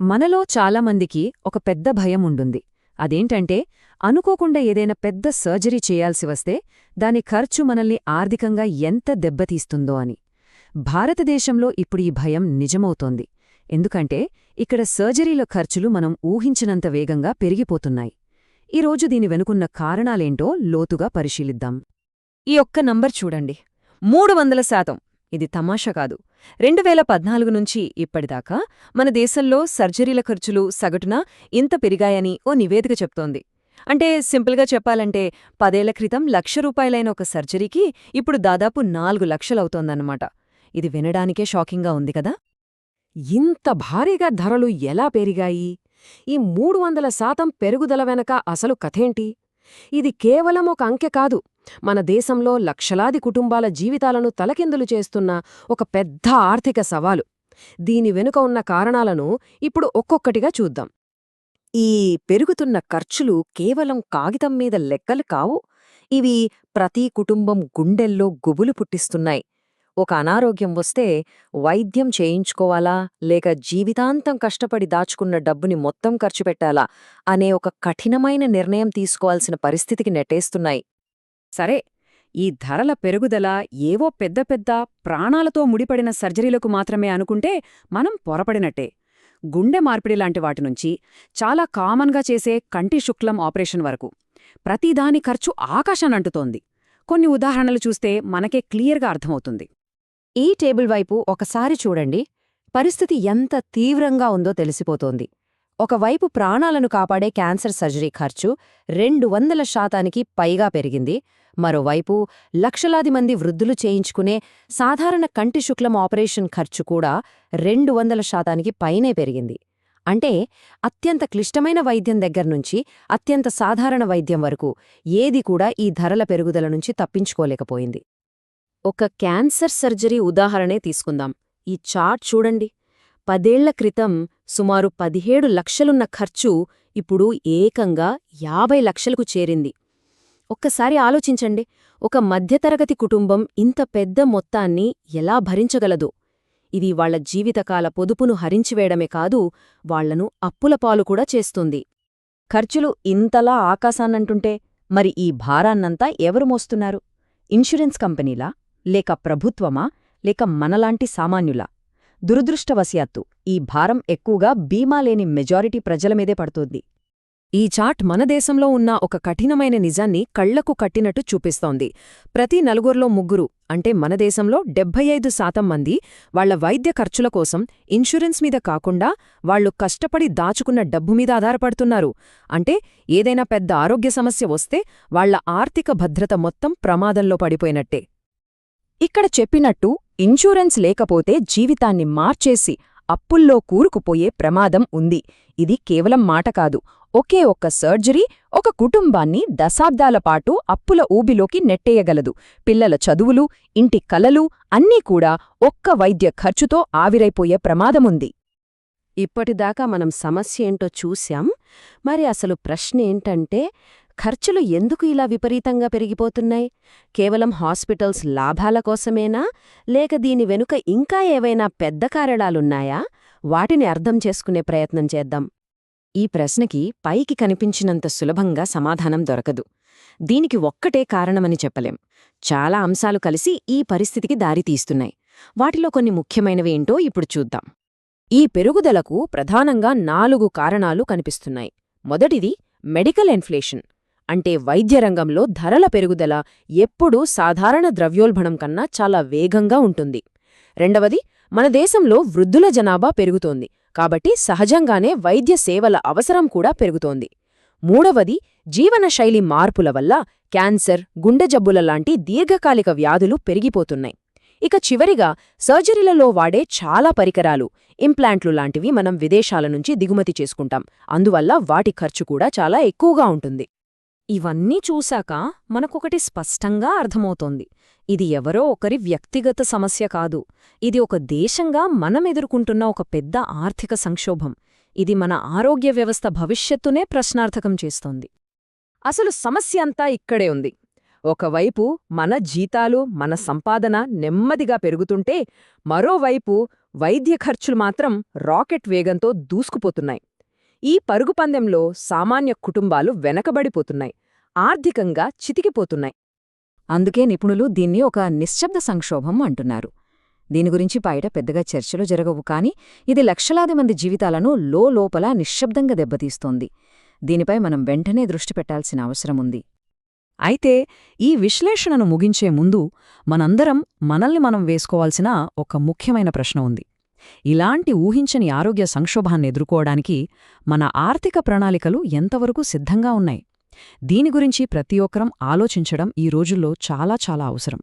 మనలో చాలామందికి ఒక పెద్ద భయం ఉండుంది అదేంటంటే అనుకోకుండా ఏదైనా పెద్ద సర్జరీ చేయాల్సి వస్తే దాని ఖర్చు మనల్ని ఆర్థికంగా ఎంత దెబ్బతీస్తుందో అని. భారతదేశంలో ఇప్పుడు ఈ భయం నిజమవుతోంది. ఎందుకంటే ఇక్కడ సర్జరీల ఖర్చులు మనం ఊహించినంత వేగంగా పెరిగిపోతున్నాయి. ఈరోజు దీని వెనుకున్న కారణాలేంటో లోతుగా పరిశీలిద్దాం. ఈ ఒక్క నంబర్ చూడండి. మూడు వందల శాతం. ఇది తమాషా కాదు. రెండు వేల పద్నాలుగు నుంచి ఇప్పటిదాకా మన దేశంలో సర్జరీల ఖర్చులు సగటున ఇంత పెరిగాయని ఓ నివేదిక చెప్తోంది. అంటే సింపుల్గా చెప్పాలంటే పదేళ్ళ క్రితం లక్ష రూపాయలైన ఒక సర్జరీకి ఇప్పుడు దాదాపు నాలుగు లక్షలవుతోందన్నమాట. ఇది వినడానికే షాకింగ్గా ఉంది కదా? ఇంత భారీగా ధరలు ఎలా పెరిగాయి? ఈ మూడు వందల శాతం పెరుగుదల వెనక అసలు కథేంటి? ఇది కేవలం ఒక అంకె కాదు. మన దేశంలో లక్షలాది కుటుంబాల జీవితాలను తలకిందులు చేస్తున్న ఒక పెద్ద ఆర్థిక సవాలు. దీని వెనుక ఉన్న కారణాలను ఇప్పుడు ఒక్కొక్కటిగా చూద్దాం. ఈ పెరుగుతున్న ఖర్చులు కేవలం కాగితం మీద లెక్కలు కావు. ఇవి ప్రతి కుటుంబం గుండెల్లో గుబులు పుట్టిస్తున్నాయి. ఒక అనారోగ్యం వస్తే వైద్యం చేయించుకోవాలా? లేక జీవితాంతం కష్టపడి దాచుకున్న డబ్బుని మొత్తం ఖర్చు పెట్టాలా? అనే ఒక కఠినమైన నిర్ణయం తీసుకోవాల్సిన పరిస్థితికి నెట్టేస్తున్నాయి. సరే ఈ ధరల పెరుగుదల ఏవో పెద్ద పెద్ద ప్రాణాలతో ముడిపడిన సర్జరీలకు మాత్రమే అనుకుంటే మనం పొరపడినట్టే. గుండె మార్పిడి లాంటి వాటి నుంచి చాలా కామన్గా చేసే కంటి శుక్లం ఆపరేషన్ వరకు. ప్రతిదాని ఖర్చు ఆకాశానంటుతోంది కొన్ని ఉదాహరణలు చూస్తే మనకే క్లియర్గా అర్థమవుతుంది. ఈ టేబుల్ వైపు ఒకసారి చూడండి. పరిస్థితి ఎంత తీవ్రంగా ఉందో తెలిసిపోతోంది. ఒకవైపు ప్రాణాలను కాపాడే క్యాన్సర్ సర్జరీ ఖర్చు రెండు వందల శాతానికి పైగా పెరిగింది. మరోవైపు లక్షలాది మంది వృద్ధులు చేయించుకునే సాధారణ కంటి శుక్లం ఆపరేషన్ ఖర్చు కూడా రెండు వందల శాతానికి పైనే పెరిగింది. అంటే అత్యంత క్లిష్టమైన వైద్యం దగ్గర్నుంచి అత్యంత సాధారణ వైద్యం వరకు ఏది కూడా ఈ ధరల పెరుగుదల నుంచి తప్పించుకోలేకపోయింది. ఒక క్యాన్సర్ సర్జరీ ఉదాహరణే తీసుకుందాం. ఈ చార్ట్ చూడండి. పదేళ్ళ క్రితం సుమారు పదిహేడు లక్షలున్న ఖర్చు ఇప్పుడు ఏకంగా యాభై లక్షలకు చేరింది. ఒక్కసారి ఆలోచించండి ఒక మధ్యతరగతి కుటుంబం ఇంత పెద్ద మొత్తాన్ని ఎలా భరించగలదో? ఇది వాళ్ళ జీవితకాల పొదుపును హరించివేయడమే కాదు వాళ్ళను అప్పులపాలు కూడా చేస్తుంది. ఖర్చులు ఇంతలా ఆకాశాన్నంటుంటే మరి ఈ భారాన్నంతా ఎవరు మోస్తున్నారు? ఇన్సూరెన్స్ కంపెనీలా? లేక ప్రభుత్వమా? లేక మనలాంటి సామాన్యులా? దురదృష్టవశాత్తు ఈ భారం ఎక్కువగా బీమా లేని మెజారిటీ ప్రజల మీదే పడుతోంది. ఈ చాట్ మన దేశంలో ఉన్న ఒక కఠినమైన నిజాన్ని కళ్ళకు కట్టినట్టు చూపిస్తోంది. ప్రతి నలుగురిలో ముగ్గురు అంటే మన దేశంలో డెబ్బై ఐదు శాతం మంది వాళ్ళ వైద్య ఖర్చుల కోసం ఇన్సూరెన్స్ మీద కాకుండా వాళ్ళు కష్టపడి దాచుకున్న డబ్బు మీద ఆధారపడుతున్నారు. అంటే ఏదైనా పెద్ద ఆరోగ్య సమస్య వస్తే వాళ్ళ ఆర్థిక భద్రత మొత్తం ప్రమాదంలో పడిపోయినట్టే. ఇక్కడ చెప్పినట్టు ఇన్సూరెన్స్ లేకపోతే జీవితాన్ని మార్చేసి అప్పుల్లో కూరుకుపోయే ప్రమాదం ఉంది. ఇది కేవలం మాట కాదు. ఒకే ఒక్క సర్జరీ ఒక కుటుంబాన్ని దశాబ్దాల పాటు అప్పుల ఊబిలోకి నెట్టేయగలదు. పిల్లల చదువులు ఇంటి కలలు అన్నీ కూడా ఒక్క వైద్య ఖర్చుతో ఆవిరైపోయే ప్రమాదముంది. ఇప్పటిదాకా మనం సమస్య ఏంటో చూశాం. మరి అసలు ప్రశ్న ఏంటంటే ఖర్చులు ఎందుకు ఇలా విపరీతంగా పెరిగిపోతున్నాయి? కేవలం హాస్పిటల్స్ లాభాల కోసమేనా? లేక దీని వెనుక ఇంకా ఏవైనా పెద్ద కారణాలున్నాయా? వాటిని అర్థం చేసుకునే ప్రయత్నం చేద్దాం. ఈ ప్రశ్నకి పైకి కనిపించినంత సులభంగా సమాధానం దొరకదు. దీనికి ఒక్కటే కారణమని చెప్పలేం. చాలా అంశాలు కలిసి ఈ పరిస్థితికి దారితీస్తున్నాయి వాటిలో కొన్ని ముఖ్యమైనవి ఏంటో ఇప్పుడు చూద్దాం. ఈ పెరుగుదలకు ప్రధానంగా నాలుగు కారణాలు కనిపిస్తున్నాయి. మొదటిది మెడికల్ ఇన్ఫ్లేషన్. అంటే వైద్యరంగంలో ధరల పెరుగుదల ఎప్పుడూ సాధారణ ద్రవ్యోల్బణం కన్నా చాలా వేగంగా ఉంటుంది. రెండవది మన దేశంలో వృద్ధుల జనాభా పెరుగుతోంది. కాబట్టి సహజంగానే వైద్య సేవల అవసరం కూడా పెరుగుతోంది. మూడవది జీవనశైలి మార్పుల వల్ల క్యాన్సర్ గుండె జబ్బుల లాంటి దీర్ఘకాలిక వ్యాధులు పెరిగిపోతున్నాయి. ఇక చివరిగా సర్జరీలలో వాడే చాలా పరికరాలు ఇంప్లాంట్లు లాంటివి మనం విదేశాల నుంచి దిగుమతి చేసుకుంటాం. అందువల్ల వాటి ఖర్చు కూడా చాలా ఎక్కువగా ఉంటుంది. ఇవన్నీ చూశాక మనకొకటి స్పష్టంగా అర్థమవుతోంది. ఇది ఎవరో ఒకరి వ్యక్తిగత సమస్య కాదు. ఇది ఒక దేశంగా మనం ఎదుర్కొంటున్న ఒక పెద్ద ఆర్థిక సంక్షోభం. ఇది మన ఆరోగ్య వ్యవస్థ భవిష్యత్తునే ప్రశ్నార్థకం చేస్తోంది. అసలు సమస్య అంతా ఇక్కడే ఉంది. ఒకవైపు మన జీతాలు మన సంపాదన నెమ్మదిగా పెరుగుతుంటే మరోవైపు వైద్య ఖర్చులు మాత్రం రాకెట్ వేగంతో దూసుకుపోతున్నాయి. ఈ పరుగుపందెంలో సామాన్య కుటుంబాలు వెనకబడిపోతున్నాయి. ఆర్థికంగా చితికిపోతున్నాయి. అందుకే నిపుణులు దీన్ని ఒక నిశ్శబ్ద సంక్షోభం అంటున్నారు. దీని గురించి బయట పెద్దగా చర్చలు జరగవు కాని ఇది లక్షలాది మంది జీవితాలను లోపల నిశ్శబ్దంగా దెబ్బతీస్తోంది. దీనిపై మనం వెంటనే దృష్టి పెట్టాల్సిన అవసరముంది అయితే ఈ విశ్లేషణను ముగించే ముందు మనందరం మనల్ని మనం వేసుకోవాల్సిన ఒక ముఖ్యమైన ప్రశ్న ఉంది. ఇలాంటి ఊహించని ఆరోగ్య సంక్షోభాన్ని ఎదుర్కోవడానికి మన ఆర్థిక ప్రణాళికలు ఎంతవరకు సిద్ధంగా ఉన్నాయి? దీని గురించి ప్రతి ఒక్కరం ఆలోచించడం ఈ రోజుల్లో చాలా చాలా అవసరం.